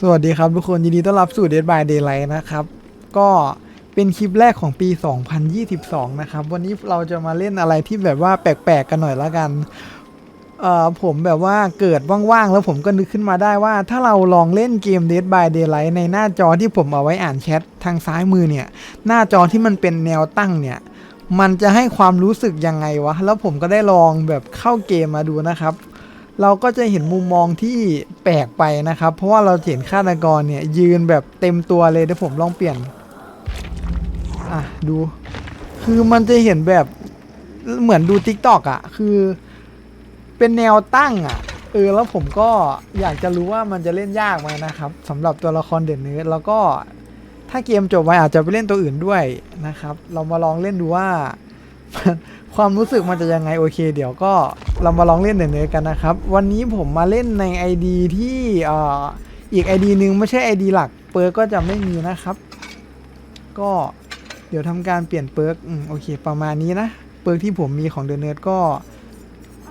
สวัสดีครับทุกคน ยินดีต้อนรับสู่ Dead by Daylight นะครับ ก็เป็นคลิปแรกของปี 2022 นะครับ วันนี้เราจะมาเล่นอะไรที่แบบว่าแปลกๆกันหน่อยละกันเอ่อผมแบบว่าเกิดว่างๆ แล้วผมก็นึกขึ้นมาได้ว่า ถ้าเราลองเล่นเกม Dead by Daylight ในหน้าจอที่ผมเอาไว้อ่านแชททางซ้ายมือเนี่ย หน้าจอที่มันเป็นแนวตั้งเนี่ยมันจะให้ความรู้สึกยังไงวะ แล้วผมก็ได้ลองแบบเข้าเกมมาดูนะครับ เราก็จะเห็นมุมมองที่แปลกไปนะครับ เพราะว่าเราเห็นฆาตกรเนี่ยยืนแบบเต็มตัวเลยเดี๋ยวผมลองเปลี่ยน อะดู คือมันจะเห็นแบบเหมือนดูทิกตอกอะ คือเป็นแนวตั้งอะ เออแล้วผมก็อยากจะรู้ว่ามันจะเล่นยากไหมนะครับสำหรับตัวละครเด่นเนื้อแล้วก็ถ้าเกมจบไวอาจจะไปเล่นตัวอื่นด้วยนะครับ เรามาลองเล่นดูว่า ความรู้สึกมันจะยังไงโอเค เดี๋ยวก็เรามาลองเล่นเนื้อๆกันนะครับ วันนี้ผมมาเล่นใน ID ที่อ่ออีก ID หนึ่งไม่ใช่ ID หลัก เปิร์กก็จะไม่มีนะครับ ก็เดี๋ยวทำการเปลี่ยนเปิร์กโอเค ประมาณนี้นะ เปิร์กที่ผมมีของเดนเนิร์ดก็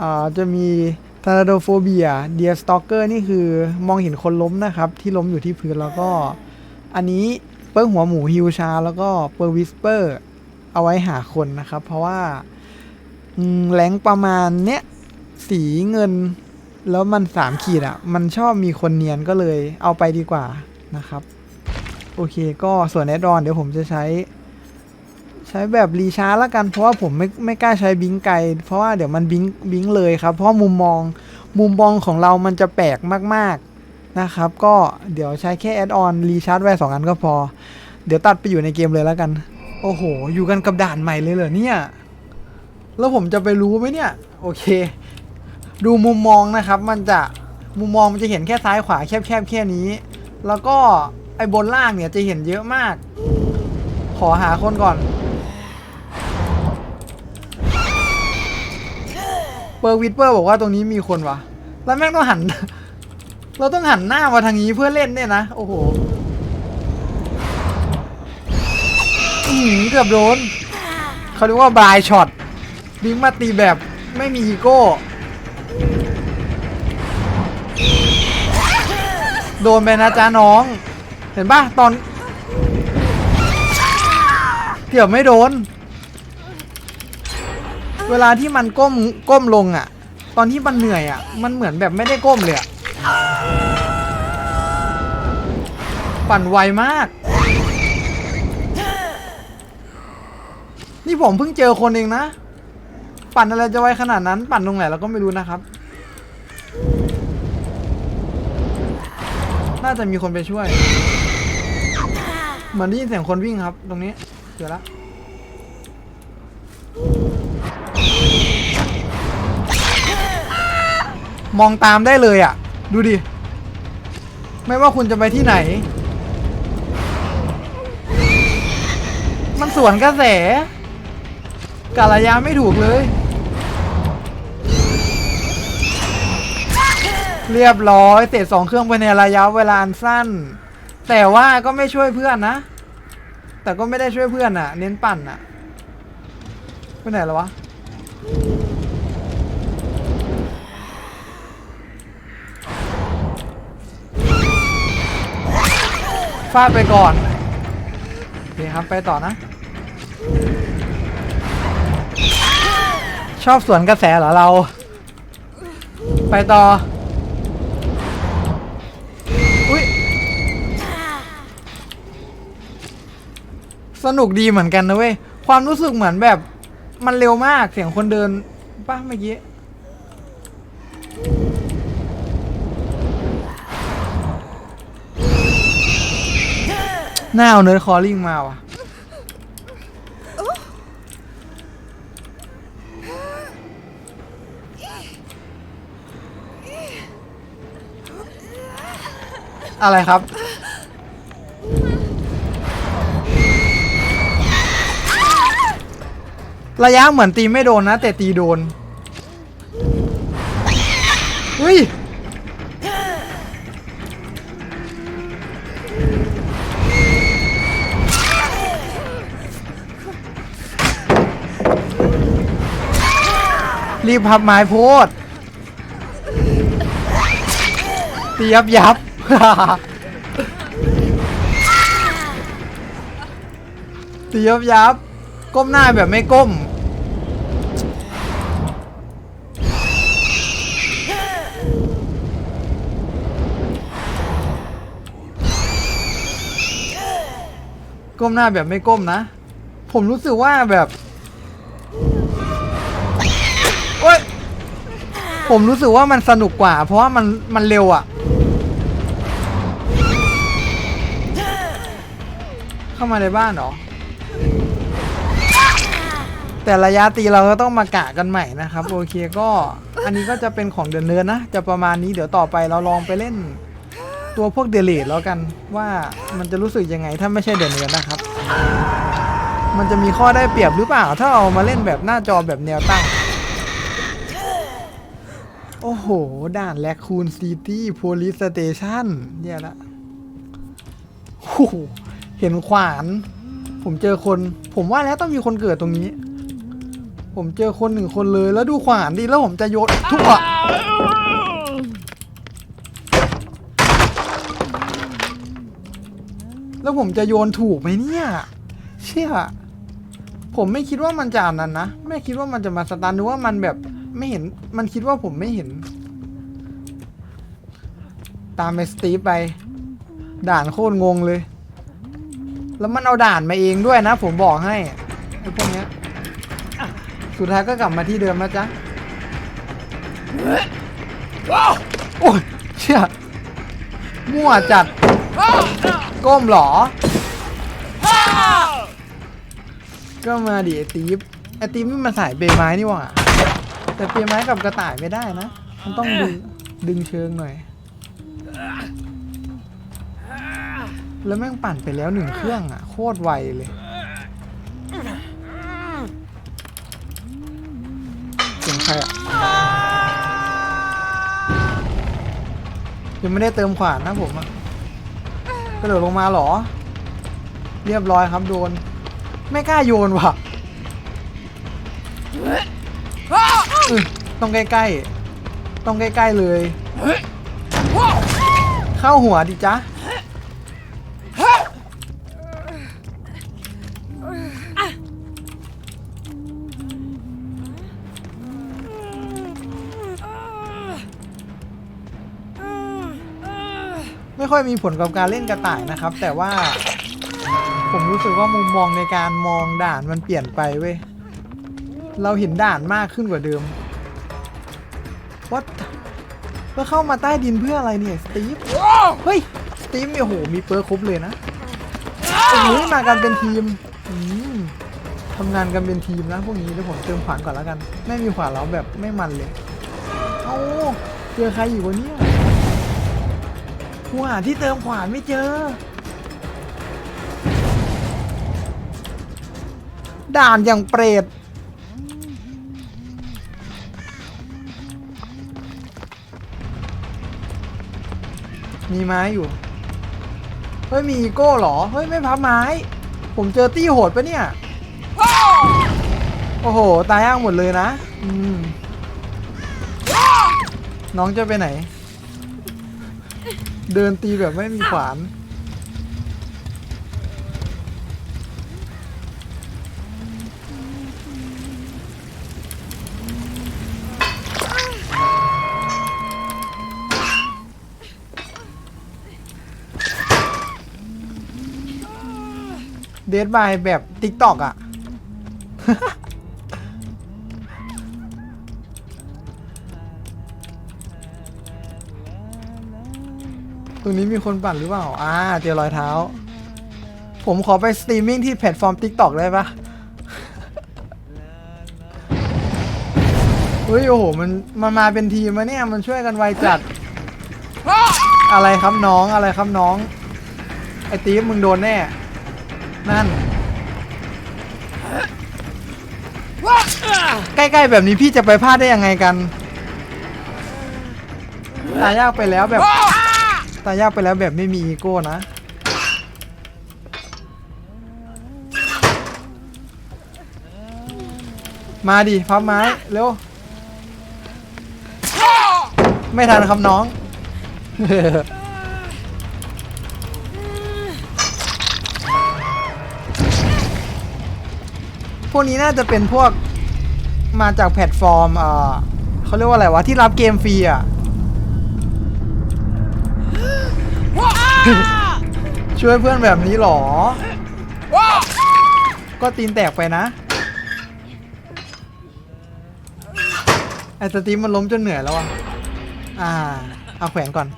อ่อจะมีทาราโดโฟเบียเดียสตอกเกอร์นี่คือมองเห็นคนล้มนะครับ ที่ล้มอยู่ที่พื้นแล้วก็ อันนี้เปิร์กหัวหมูฮิวชา แล้วก็เปิร์กวิสเปอร์ เอาไว้หาคนนะครับ เพราะว่าอืมแรงประมาณเนี้ยสีเงิน แล้วมันสามขีดอะ่ะ มันชอบมีคนเนียนก็เลยเอาไปดีกว่านะครับ โอเคก็ส่วนแอดออนเดี๋ยวผมจะใช้ ใช้แบบรีชาร์ละกัน เพราะว่าผมไม่ไม่กล้าใช้บิงไกล เพราะว่าเดี๋ยวมันบิงบิงเลยครับ เพราะมุมมองมุมมองของเรามันจะแปลกมากๆนะครับ ก็เดี๋ยวใช้แค่แอดออนรีชาร์จไว้สองอันก็พอ เดี๋ยวตัดไปอยู่ในเกมเลยแล้วกัน โอ้โห อยู่กันกับด่านใหม่เลยเหรอเนี่ย แล้วผมจะไปรู้ไหมเนี่ย โอเค ดูมุมมองนะครับ มันจะมุมมองมันจะเห็นแค่ซ้ายขวาแคบๆแค่นี้ แล้วก็ไอ้บนล่างเนี่ยจะเห็นเยอะมาก ขอหาคนก่อน เปอร์วิทเปอร์บอกว่าตรงนี้มีคนวะ แล้วแม่งต้องหัน เราต้องหันหน้ามาทางนี้เพื่อเล่นเนี่ยนะ โอ้โห กือบโดนเขาเรียกว่าบายช็อตบิงมาตีแบบไม่มีอีโก้ โดนไปนะจ๊ะน้อง เห็นปะตอน เกือบไม่โดน เวลาที่มันก้มก้มลงอะ่ะ ตอนที่มันเหนื่อยอะ่ะ มันเหมือนแบบไม่ได้ก้มเลยอะปั่นไวมาก นี่ผมเพิ่งเจอคนเองนะ ปั่นอะไรจะไวขนาดนั้น ปั่นตรงไหนเราก็ไม่รู้นะครับ น่าจะมีคนไปช่วย เหมือนได้ยินเสียงคนวิ่งครับ ตรงนี้เจอแล้วมองตามได้เลยอะ ดูดิ ไม่ว่าคุณจะไปที่ไหน มันสวนกระแส กาลยาไม่ถูกเลย เรียบร้อยเตะสองเครื่องไปในระยะเวลาอันสั้น แต่ว่าก็ไม่ช่วยเพื่อนนะ แต่ก็ไม่ได้ช่วยเพื่อนอะเน้นปั่นอะไปไหนแล้ววะฟาดไปก่อนโอเคครับไปต่อนะ ชอบสวนกระแสเหรอเรา ไปต่อ อุ้ย สนุกดีเหมือนกันนะเว้ย ความรู้สึกเหมือนแบบมันเร็วมากเสียงคนเดินป่ะเมื่อกี้ หน้าเอาเนิร์ดคอลลิ่งมาว่ะ อะไรครับ ระยะเหมือนตีไม่โดนนะ แต่ตีโดนอุ้ยรีบพับไม้โพดตียับยับ ตียับยับก้มหน้าแบบไม่ก้ม ก้มหน้าแบบไม่ก้มนะ ผมรู้สึกว่าแบบโอ้ยผมรู้สึกว่ามันสนุกกว่า เพราะว่ามันมันเร็วอะ่ะามาในบ้านเหรอ แต่ระยะตีเราก็ต้องมากะกันใหม่นะครับ โอเคก็อันนี้ก็จะเป็นของเดินเนินนะ จะประมาณนี้เดี๋ยวต่อไปเราลองไปเล่น ตัวพวกเดเลดแล้วกันว่ามันจะรู้สึกยังไงถ้าไม่ใช่เดินเนินนะครับ มันจะมีข้อได้เปรียบหรือเปล่า ถ้าเอามาเล่นแบบหน้าจอแบบแนวตั้งโอ้โห ด่านแลคคูนซิตี้โพลิสสเตชันเนี่ยละโอ้โห เห็นขวาน ผมเจอคน ผมว่าแล้วต้องมีคนเกิดตรงนี้ ผมเจอคนหนึ่งคนเลยแล้วดูขวานดิแล้วผมจะโยนทุกอะแล้วผมจะโยนถูกไหมเนี่ย เชื่อผมไม่คิดว่ามันจะอันนั้นนะไม่คิดว่ามันจะมาสตันหรือว่ามันแบบไม่เห็นมันคิดว่าผมไม่เห็น ตามไปสตีฟไป ด่านโคตรงงเลย แล้วมันเอาด่านมาเองด้วยนะ ผมบอกให้ไอ้พวกเนี้ยสุดท้ายก็กลับมาที่เดิมนะจ๊ะโอ้ยเชี่ยมั่วจัด ก้มหรอ ก็มาดิไอตีฟไอตีฟนี่มันสายเปรย์ไม้นี่หว่า แต่เปรย์ไม้กับกระต่ายไม่ได้นะ มันต้องดึงดึงเชิงหน่อย แล้วแม่งปั่นไปแล้วหนึ่งเครื่องอะ โคตรไวเลย เสียงใครอะ ยังไม่ได้เติมขวานนะผมอะกระโดดลงมาหรอ เรียบร้อยครับโดน ไม่กล้าโยนว่ะ ต้องใกล้ๆ ต้องใกล้ๆเลย เข้าหัวดิจ๊ะ ค่อยมีผลกับการเล่นกระต่ายนะครับ แต่ว่าผมรู้สึกว่ามุมมองในการมองด่านมันเปลี่ยนไปเว้ย เราเห็นด่านมากขึ้นกว่าเดิมวัดแล้วเข้ามาใต้ดินเพื่ออะไรเนี่ยสตีฟเฮ้ยสตีฟเนี่ยโหมีเปิร์ครบเลยนะโอ้โหมากันเป็นทีมทำงานกันเป็นทีมนะพวกนี้เดี๋ยวผมเติมขวานก่อนแล้วกัน ไม่มีขวานแล้วแบบไม่มันเลย เอ้าเจอใครอยู่วะเนี่ย กูหาที่เติมขวานไม่เจอ ด่านอย่างเปรตมีไม้อยู่ เฮ้ย มีอีโก้เหรอ เฮ้ย ไม่พับไม้ ผมเจอตี้โหดปะเนี่ย โอ้โห ตายย่างหมดเลยนะ อืม น้องจะไปไหน เดินตีแบบไม่มีขวาน เดดบายแบบติ๊กตอกอะ ตรงนี้มีคนปั่นหรือเปล่า อ่าเจอรอยเท้า ผมขอไปสตรีมมิ่งที่แพลตฟอร์ม TikTok ได้ปะเฮ้ย โอ้โห มันมันมาเป็นทีมมาเนี่ย มันช่วยกันไวจัด อะไรครับน้องอะไรครับน้อง ไอตีฟมึงโดนแน่ นั่น ใกล้ๆแบบนี้พี่จะไปพลาดได้ยังไงกัน ตายยากไปแล้วแบบ ตายยากไปแล้วแบบไม่มีอีโก้นะมาดิพับไม้ เร็ว ไม่ทันครับน้อง พวกนี้น่าจะเป็นพวกมาจากแพลตฟอร์ม เออเขาเรียกว่าอะไรวะ ที่รับเกมฟรีอะ ช่วยเพื่อนแบบนี้หรอ ก็ตีนแตกไปนะ ไอ้สตีมมันล้มจนเหนื่อยแล้วอะ อ่า เอาแขวนก่อน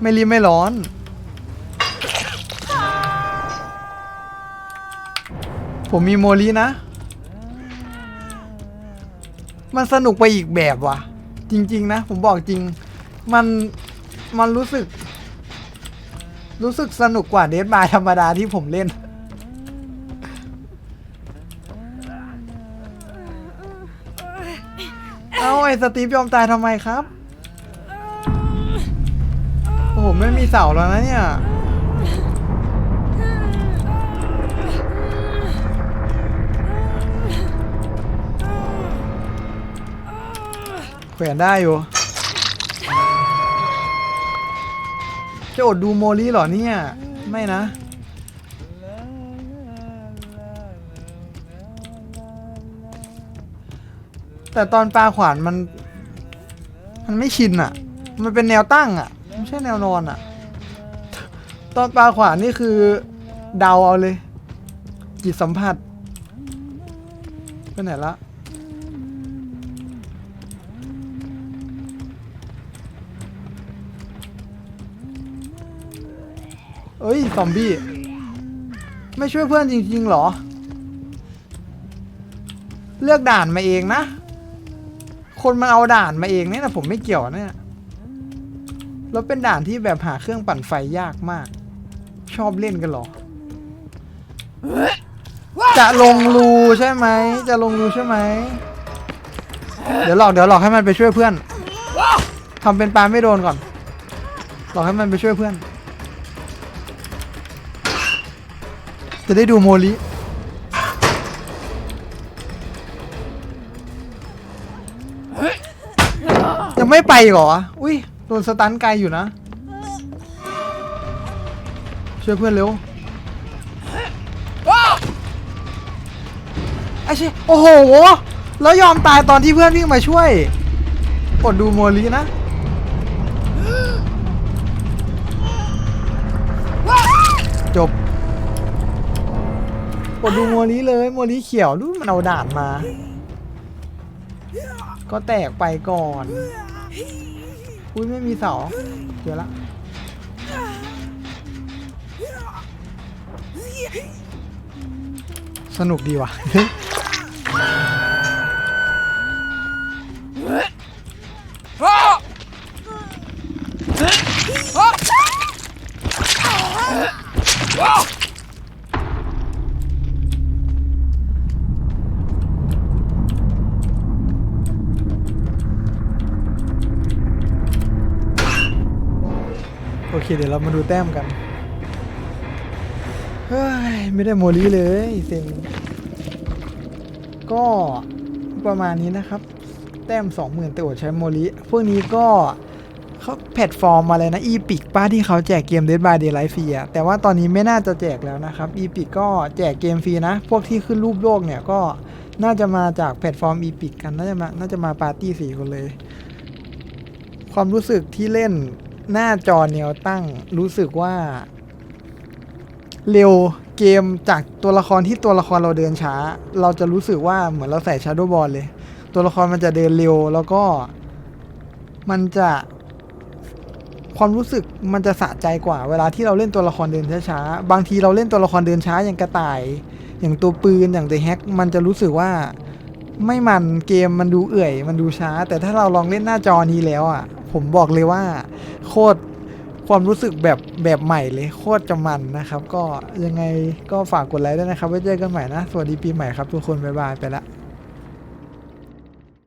ไม่รีบไม่ร้อน ผมมีโมลีนะ มันสนุกไปอีกแบบว่ะ จริง ๆ นะ ผมบอกจริง มันมันรู้สึก รู้สึกสนุกกว่าเดทบายธรรมดาที่ผมเล่น เอาไอ้สตีฟยอมตายทำไมครับ โอ้โห ไม่มีเสาแล้วนะเนี่ย แขวนได้อยู่ จะอดดูโมลี่เหรอเนี่ย ไม่นะ แต่ตอนปลาขวานมัน มันไม่ชินอะมันเป็นแนวตั้งอะไม่ใช่แนวนอนอะ ตอนปลาขวานนี่คือ เดาเอาเลย จิตสัมผัสไปไหนละ เอ้ยซอมบี้ ไม่ช่วยเพื่อนจริงๆหรอ เลือกด่านมาเองนะ คนมาเอาด่านมาเองเนี่ยนะผมไม่เกี่ยวเนี่ยแล้วเป็นด่านที่แบบหาเครื่องปั่นไฟยากมาก ชอบเล่นกันหรอ จะลงรูใช่ไหม จะลงรูใช่ไหม เดี๋ยวหลอกเดี๋ยวหลอกให้มันไปช่วยเพื่อนทำเป็นปลาไม่โดนก่อน หลอกให้มันไปช่วยเพื่อน จะได้ดูโมลิยังไม่ไปอีกหรอ อุ้ยโดนสตันไกลอยู่นะ ช่วยเพื่อนเร็วไอ้เช่โอ้โห แล้วยอมตายตอนที่เพื่อนวิ่งมาช่วย กดดูโมลีนะ กดดูโมลีเลยโมลีเขียวดูมันเอาด่านมา ก็แตกไปก่อน อุ้ยไม่มีเสาเจอละสนุกดีว่ะโอ เคเดี๋ยวเรามาดูแต้มกัน เฮ้ย ไม่ได้โมลีเลยเซ็งก็ประมาณนี้นะครับ แต้ม 20,000แต่อดใช้โมลีพวกนี้ก็เขาแพลตฟอร์มอะไรนะอีพิกป้าที่เขาแจกเกม Dead by Daylight ฟรีอะแต่ว่าตอนนี้ไม่น่าจะแจกแล้วนะครับอีพิกก็แจกเกมฟรีนะ พวกที่ขึ้นรูปโลกเนี่ยก็น่าจะมาจากแพลตฟอร์มอีพิกกัน น่าจะมาน่าจะมาปาร์ตี้สี่คนเลย ความรู้สึกที่เล่น หน้าจอแนวตั้งรู้สึกว่า เร็วเกมจากตัวละครที่ตัวละครเราเดินช้า เราจะรู้สึกว่าเหมือนเราใส่ชาร์ดบอลเลย ตัวละครมันจะเดินเร็วแล้วก็ มันจะความรู้สึกมันจะสะใจกว่า เวลาที่เราเล่นตัวละครเดินช้าๆ บางทีเราเล่นตัวละครเดินช้าอย่างกระต่าย อย่างตัวปืนอย่างตัวแฮกมันจะรู้สึกว่าไม่มันเกมมันดูเอื่อย มันดูช้า แต่ถ้าเราลองเล่นหน้าจอนี้แล้วอะ ผมบอกเลยว่า คตรความรู้สึกแบบแบบใหม่เลยโคตรจะมันนะครับ ก็ยังไงก็ฝากกดไลค์ด้วยนะครับ ไว้เจอกันใหม่นะ สวัสดีปีใหม่ครับทุกคน บ๊ายบายไปละ